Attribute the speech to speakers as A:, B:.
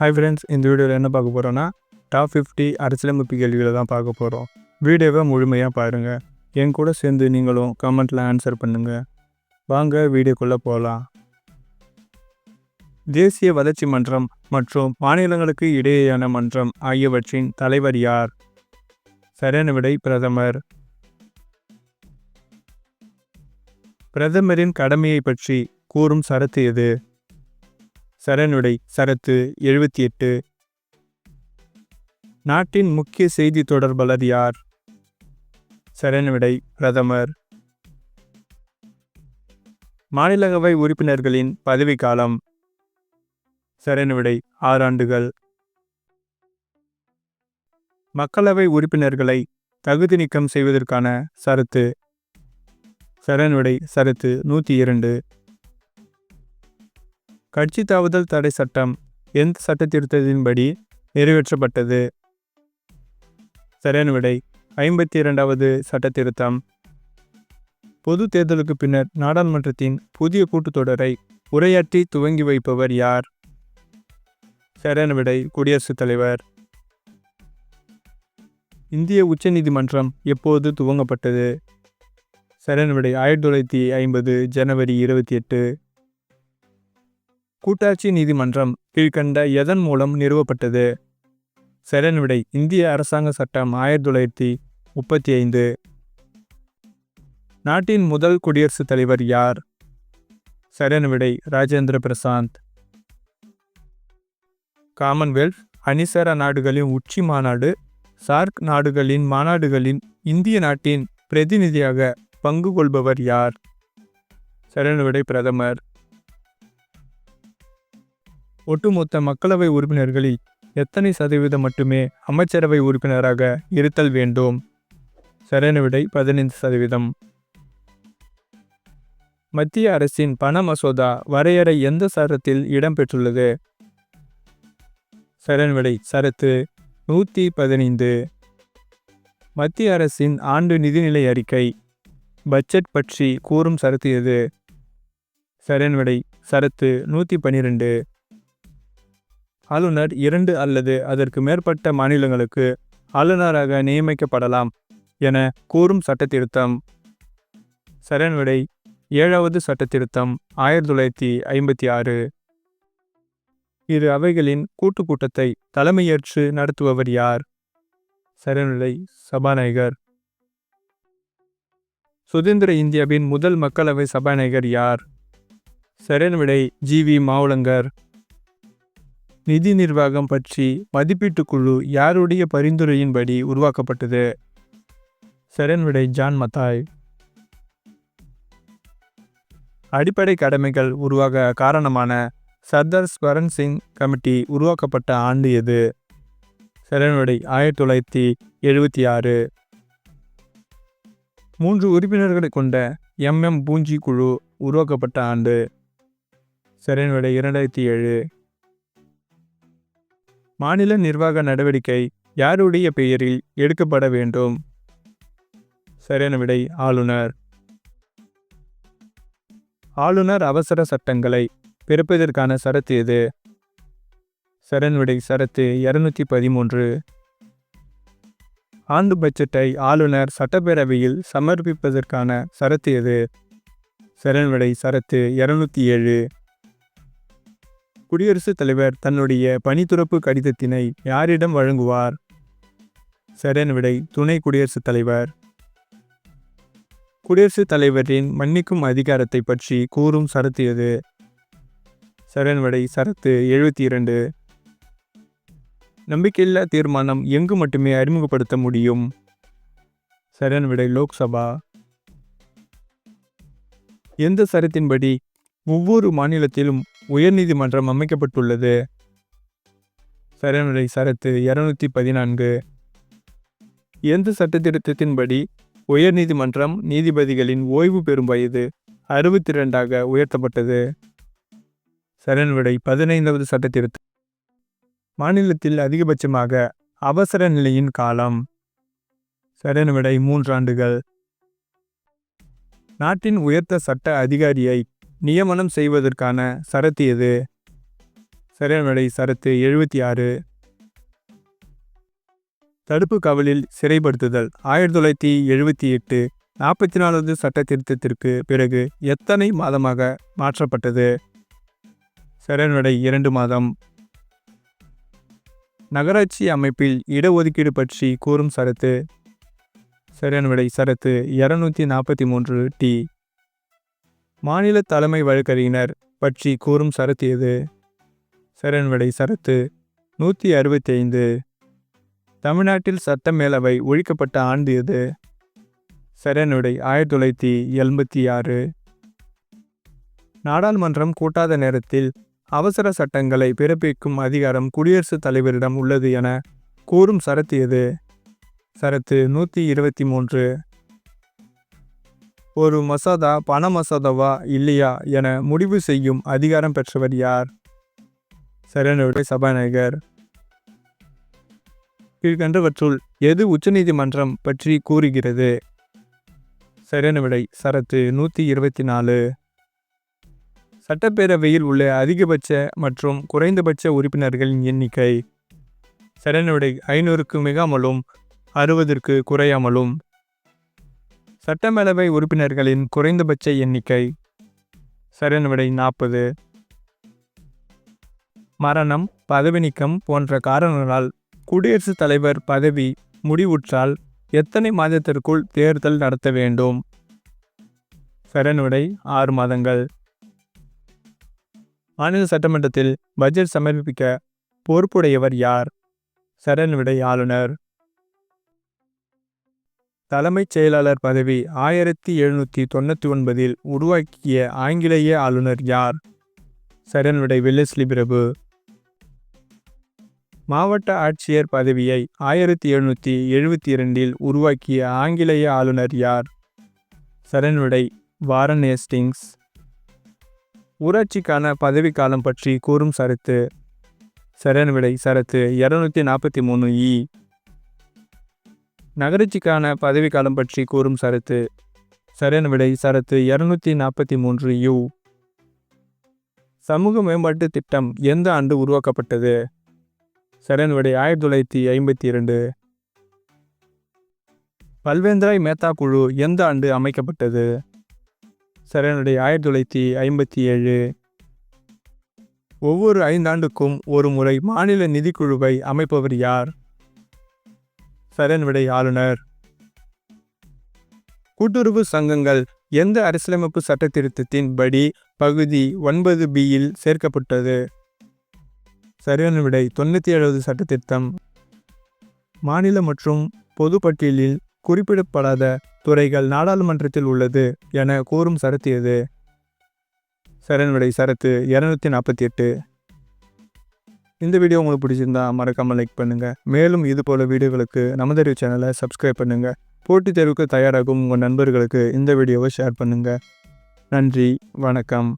A: Hi friends இந்த வீடியோவில் என்ன பார்க்க போகிறோன்னா டாப் ஃபிஃப்டி அரசியலமைப்பு கேள்விகளை தான் பார்க்க போகிறோம் வீடியோவை முழுமையாக பாருங்கள் என் கூட சேர்ந்து நீங்களும் கமெண்ட்டில் ஆன்சர் பண்ணுங்கள் வாங்க வீடியோக்குள்ளே போகலாம் தேசிய வளர்ச்சி மன்றம் மற்றும் மாநிலங்களுக்கு இடையேயான மன்றம் ஆகியவற்றின் தலைவர் யார்? சரியான விடை பிரதமர். பிரதமரின் கடமையை பற்றி கூறும் சரத்து எது? சரணுடை சரத்து எழுபத்தி எட்டு நாட்டின் முக்கிய செய்தி தொடர்பாளர் யார்? சரணுடை பிரதமர். மாநிலங்களவை உறுப்பினர்களின் பதவிக்காலம். சரணுடை ஆறாண்டுகள் மக்களவை உறுப்பினர்களை தகுதி நீக்கம் செய்வதற்கான சரத்து. சரணுடை சரத்து நூற்றி இரண்டு. கட்சி தாவுதல் தடை சட்டம் எந்த சட்ட திருத்தத்தின்படி நிறைவேற்றப்பட்டது? சரியான விடை. ஐம்பத்தி இரண்டாவது சட்ட திருத்தம் பொது தேர்தலுக்கு பின்னர் நாடாளுமன்றத்தின் புதிய கூட்டத்தொடரை உரையாற்றி துவங்கி வைப்பவர் யார்? சரியான விடை. குடியரசுத் தலைவர். இந்திய உச்சநீதிமன்றம் எப்போது துவங்கப்பட்டது? சரியான விடை. ஆயிரத்தி தொள்ளாயிரத்தி ஐம்பது ஜனவரி இருபத்தி எட்டு. கூட்டாட்சி நீதிமன்றம் கீழ்கண்ட எதன் மூலம் நிறுவப்பட்டது? சரண் விடை இந்திய அரசாங்க சட்டம் ஆயிரத்தி தொள்ளாயிரத்தி முப்பத்தி ஐந்து. நாட்டின் முதல் குடியரசுத் தலைவர் யார்? சரண் விடை ராஜேந்திர பிரசாந்த். காமன்வெல்த் அணிசர நாடுகளின் உச்சி மாநாடு சார்க் நாடுகளின் மாநாடுகளின் இந்திய நாட்டின் பிரதிநிதியாக பங்கு கொள்பவர் யார்? சரண் விடை பிரதமர். ஒட்டுமொத்த மக்களவை உறுப்பினர்களில் எத்தனை சதவீதம் மட்டுமே அமைச்சரவை உறுப்பினராக இருத்தல் வேண்டும்? சரியான விடை பதினைந்து சதவீதம். மத்திய அரசின் பண மசோதா வரையறை எந்த சரத்தில் இடம்பெற்றுள்ளது? சரியான விடை சரத்து நூற்றி பதினைந்து. மத்திய அரசின் ஆண்டு நிதிநிலை அறிக்கை பட்ஜெட் பற்றி கூறும் சரத்து எது? சரியான விடை சரத்து நூற்றி பன்னிரெண்டு ஆளுநர் இரண்டு அல்லது அதற்கு மேற்பட்ட மாநிலங்களுக்கு ஆளுநராக நியமிக்கப்படலாம் என கூறும் சட்டத்திருத்தம். சரண் விடை ஏழாவது சட்டத்திருத்தம் ஆயிரத்தி தொள்ளாயிரத்தி ஐம்பத்தி ஆறு. இரு அவைகளின் கூட்டு கூட்டத்தை தலைமையேற்று நடத்துபவர் யார்? சரணவிடை சபாநாயகர். சுதந்திர இந்தியாவின் முதல் மக்களவை சபாநாயகர் யார்? சரண்விடை ஜி வி மாவுலங்கர். நிதி நிர்வாகம் பற்றி மதிப்பீட்டுக் குழு யாருடைய பரிந்துரையின்படி உருவாக்கப்பட்டது? சரண் ஜான் மத்தாய். அடிப்படை கடமைகள் உருவாக காரணமான சர்தார் ஸ்வரன் சிங் கமிட்டி உருவாக்கப்பட்ட ஆண்டு எது? சரண்விடை ஆயிரத்தி தொள்ளாயிரத்தி எழுபத்தி ஆறு. மூன்று உறுப்பினர்களை கொண்ட எம்எம் பூஞ்சி குழு உருவாக்கப்பட்ட ஆண்டு. சரண்விடை இரண்டாயிரத்தி ஏழு. மாநில நிர்வாக நடவடிக்கை யாருடைய பெயரில் எடுக்கப்பட வேண்டும்? சரியான விடை ஆளுநர். ஆளுநர் அவசர சட்டங்களை பிறப்பதற்கான சரத்து எது? சரண்விடை சரத்து இருநூத்தி பதிமூன்று. ஆண்டு பட்ஜெட்டை ஆளுநர் சட்டப்பேரவையில் சமர்ப்பிப்பதற்கான சரத்து எது? சரண் விடை சரத்து இருநூத்தி ஏழு. குடியரசுத் தலைவர் தன்னுடைய பணித்துறப்பு கடிதத்தினை யாரிடம் வழங்குவார்? சரண் விடை துணை குடியரசுத் தலைவர். குடியரசுத் தலைவரின் மன்னிக்கும் அதிகாரத்தை பற்றி கூறும் சரத்து எது? சரண் விடை சரத்து எழுபத்தி இரண்டு நம்பிக்கையில்லா தீர்மானம் எங்கு மட்டுமே அறிமுகப்படுத்த முடியும்? சரண்விடை லோக்சபா. எந்த சரத்தின்படி ஒவ்வொரு மாநிலத்திலும் உயர்நீதிமன்றம் அமைக்கப்பட்டுள்ளது. சரணடை சரத்து இருநூத்தி பதினான்கு. எந்த சட்டத்திருத்தத்தின்படி உயர்நீதிமன்றம் நீதிபதிகளின் ஓய்வு பெறும் வயது அறுபத்தி ரெண்டாக உயர்த்தப்பட்டது. சரண் விடை பதினைந்தாவது சட்டத்திருத்தம். மாநிலத்தில் அதிகபட்சமாக அவசர நிலையின் காலம். சரண்விடை மூன்றாண்டுகள். நாட்டின் உயர்த்த சட்ட அதிகாரியை நியமனம் செய்வதற்கான சரத்து எது? சரியான சரத்து எழுபத்தி ஆறு. தடுப்பு கவலில் சிறைப்படுத்துதல் ஆயிரத்தி தொள்ளாயிரத்தி எழுபத்தி எட்டு நாற்பத்தி நாலாவது சட்ட திருத்தத்திற்கு பிறகு எத்தனை மாதமாக மாற்றப்பட்டது? சிறைநடை இரண்டு மாதம். நகராட்சி அமைப்பில் இடஒதுக்கீடு பற்றி கூறும் சரத்து. சரியான விடை சரத்து இருநூத்தி நாற்பத்தி மூன்று டி. மாநில தலைமை வழக்கறிஞர் பற்றி கூறும் சரத்து எது? சரண்வடை சரத்து நூற்றி அறுபத்தி ஐந்து தமிழ்நாட்டில் சட்ட மேலவை ஒழிக்கப்பட்ட ஆண்டு எது? சரணுடை ஆயிரத்தி தொள்ளாயிரத்தி எண்பத்தி ஆறு. நாடாளுமன்றம் கூட்டாத நேரத்தில் அவசர சட்டங்களை பிறப்பிக்கும் அதிகாரம் குடியரசுத் தலைவரிடம் உள்ளது என கூறும் சரத்து எது? சரத்து நூற்றி இருபத்தி மூன்று. ஒரு மசோதா பண மசோதாவா இல்லையா என முடிவு செய்யும் அதிகாரம் பெற்றவர் யார்? சரியான சபாநாயகர். கீழ்கண்டவற்றுள் எது உச்சநீதிமன்றம் பற்றி கூறுகிறது? சரியான விடை சரத்து நூற்றி இருபத்தி நாலு சட்டப்பேரவையில் உள்ள அதிகபட்ச மற்றும் குறைந்தபட்ச உறுப்பினர்களின் எண்ணிக்கை. சரியான விடை ஐநூறுக்கு மிகாமலும் அறுபதற்கு குறையாமலும். சட்டமேலவை உறுப்பினர்களின் குறைந்தபட்ச எண்ணிக்கை சரியான விடை நாற்பது. மரணம் பதவி நீக்கம் போன்ற காரணங்களால் குடியரசுத் தலைவர் பதவி முடிவுற்றால் எத்தனை மாதத்திற்குள் தேர்தல் நடத்த வேண்டும்? சரணுடை ஆறு மாதங்கள். மாநில சட்டமன்றத்தில் பட்ஜெட் சமர்ப்பிக்க பொறுப்புடையவர் யார்? சரணுடை ஆளுநர். தலைமைச் செயலாளர் பதவி ஆயிரத்தி எழுநூற்றி தொண்ணூற்றி ஒன்பதில் உருவாக்கிய ஆங்கிலேய ஆளுநர் யார்? சரண்விடை வெல்லஸ்லி பிரபு. மாவட்ட ஆட்சியர் பதவியை ஆயிரத்தி எழுநூற்றி எழுபத்தி இரண்டில் உருவாக்கிய ஆங்கிலேய ஆளுநர் யார்? சரண்விடை வாரன் ஏஸ்டிங்ஸ் ஊராட்சிக்கான பதவிக்காலம் பற்றி கூறும் சரத்து. சரண்விடை சரத்து இரநூத்தி நாற்பத்தி மூணு இ. நகராட்சிக்கான பதவிக்காலம் பற்றி கூறும் சரத்து. சரண்விடை சரத்து இரநூத்தி நாற்பத்தி மூன்று யூ. சமூக மேம்பாட்டு திட்டம் எந்த ஆண்டு உருவாக்கப்பட்டது? சரண் விடை ஆயிரத்தி தொள்ளாயிரத்தி ஐம்பத்தி இரண்டு. பல்வேந்திராய் மேத்தா குழு எந்த ஆண்டு அமைக்கப்பட்டது? சரணடை ஆயிரத்தி தொள்ளாயிரத்தி ஐம்பத்தி ஏழு. ஒவ்வொரு ஐந்தாண்டுக்கும் ஒரு முறை மாநில நிதிக்குழுவை அமைப்பவர் யார்? சரண் விடை ஆளுநர் கூட்டுறவு சங்கங்கள் எந்த அரசியலமைப்பு சட்ட திருத்தத்தின் படி பகுதி ஒன்பது பியில் சேர்க்கப்பட்டது? சரியான விடை தொண்ணூற்றி ஏழாவது திருத்தம் மாநில மற்றும் பொது பட்டியலில் குறிப்பிடப்படாத துறைகள் நாடாளுமன்றத்தில் உள்ளது என கூறும் சரத்து எது? சரண்விடை விடை சரத்து இரநூத்தி நாற்பத்தி எட்டு. இந்த வீடியோ உங்களுக்கு பிடிச்சிருந்தா மறக்காமல் லைக் பண்ணுங்கள் மேலும் இது போல வீடியோகளுக்கு நமதறிவு சேனலை சப்ஸ்கிரைப் பண்ணுங்கள் போட்டித் தேர்வுக்கு தயாராகும் உங்கள் நண்பர்களுக்கு இந்த வீடியோவை ஷேர் பண்ணுங்கள் நன்றி வணக்கம்.